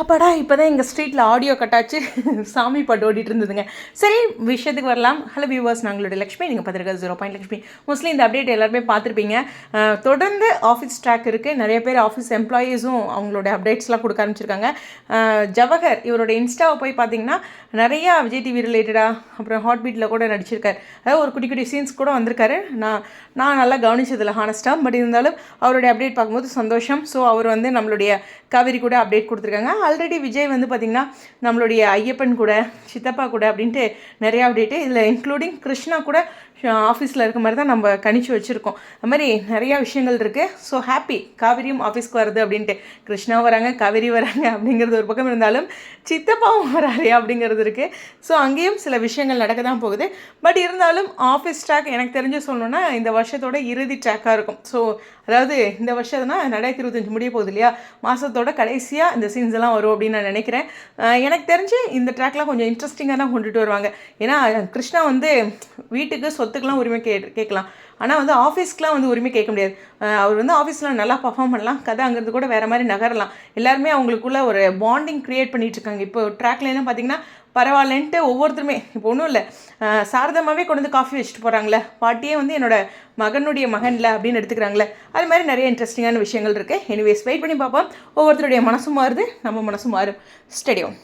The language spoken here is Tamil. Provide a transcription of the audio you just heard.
அப்பாடா இப்போ தான் எங்கள் ஸ்ட்ரீட்டில் ஆடியோ கட்டாச்சு சாமி பாட்டு ஓடிட்டு இருந்ததுங்க. சரி விஷயத்துக்கு வரலாம். ஹலோ வியூவர்ஸ் நாங்களுடைய லக்ஷ்மி. நீங்கள் பார்த்துருக்க ஜீரோ பாயிண்ட் லக்ஷ்மி. மோஸ்ட்லி இந்த அப்டேட் எல்லாருமே பார்த்துருப்பீங்க. தொடர்ந்து ஆஃபீஸ் ட்ராக் இருக்குது நிறைய பேர் ஆஃபீஸ் எம்ப்ளாயீஸும் அவங்களோட அப்டேட்ஸ்லாம் கொடுக்க ஆரம்பிச்சிருக்காங்க. ஜவஹர் இவரோட இன்ஸ்டாவை போய் பார்த்தீங்கன்னா நிறையா விஜய் டிவி ரிலேட்டடாக அப்புறம் ஹாட் பீட்டில் கூட நடிச்சிருக்காரு. அதாவது ஒரு குட்டி குட்டி சீன்ஸ் கூட வந்திருக்காரு. நான் நான் நல்லா கவனிச்சதில்ல ஹானஸ்ட்டாக பட் இருந்தாலும் அவருடைய அப்டேட் பார்க்கும்போது சந்தோஷம். ஸோ அவர் வந்து நம்மளுடைய காவேரி கூட அப்டேட் கொடுத்துருக்காங்க. ஆல்ரெடி விஜய் வந்து பார்த்திங்கன்னா நம்மளுடைய ஐயப்பன் கூட சித்தப்பா கூட அப்படின்ட்டு நிறையா அப்டேட்டு இதில் இன்க்ளூடிங் கிருஷ்ணா கூட ஆஃபீஸில் இருக்க மாதிரி தான் நம்ம கணிச்சு வச்சுருக்கோம். அது மாதிரி நிறையா விஷயங்கள் இருக்குது ஸோ ஹாப்பி காவிரியும் ஆஃபீஸ்க்கு வருது அப்படின்ட்டு. கிருஷ்ணா வராங்க காவேரி வராங்க அப்படிங்கிறது ஒரு பக்கம் இருந்தாலும் சித்தப்பாவும் வராரு அப்படிங்கிறது இருக்குது ஸோ அங்கேயும் சில விஷயங்கள் நடக்க தான் போகுது. பட் இருந்தாலும் ஆஃபீஸ் ட்ராக் எனக்கு தெரிஞ்சு சொல்லணுன்னா இந்த வருஷத்தோட இறுதி ட்ராக்காக இருக்கும். ஸோ அதாவது இந்த வருஷம்னா ரெண்டாயிரத்தி இருபத்தஞ்சு முடிய போகுது இல்லையா? மாதத்தோட கடைசியாக இந்த சீன்ஸ் எல்லாம் வரும் அப்படின்னு நான் நினைக்கிறேன். எனக்கு தெரிஞ்சு இந்த ட்ராக்லாம் கொஞ்சம் இன்ட்ரெஸ்டிங்காக தான் கொண்டுட்டு வருவாங்க. ஏன்னா கிருஷ்ணா வந்து வீட்டுக்கு சொத்துக்கெலாம் உரிமை கே கேட்கலாம். ஆனால் வந்து ஆஃபீஸ்க்குலாம் வந்து உரிமை கேட்க முடியாது. அவர் வந்து ஆஃபீஸில் நல்லா பர்ஃபார்ம் பண்ணலாம். கதை அங்கேருந்து கூட வேறு மாதிரி நகரலாம். எல்லாருமே அவங்களுக்குள்ள ஒரு பாண்டிங் க்ரியேட் பண்ணிகிட்ருக்காங்க இருக்காங்க. இப்போ ட்ராக்லாம் என்ன பார்த்தீங்கன்னா பரவாயில்லன்ட்டு ஒவ்வொருத்தருமே இப்போ ஒன்றும் இல்லை. சாரதமாகவே கொண்டு வந்து காஃபி வச்சுட்டு போகிறாங்களே பாட்டியே வந்து என்னோட மகனுடைய மகனில் அப்படின்னு எடுத்துக்கிறாங்களே. அது மாதிரி நிறைய இன்ட்ரெஸ்டிங்கான விஷயங்கள் இருக்குது எனிவேஸ் வெயிட் பண்ணி பார்ப்போம். ஒவ்வொருத்தருடைய மனசும் மாறுது நம்ம மனசும் மாறும். ஸ்டடியோம்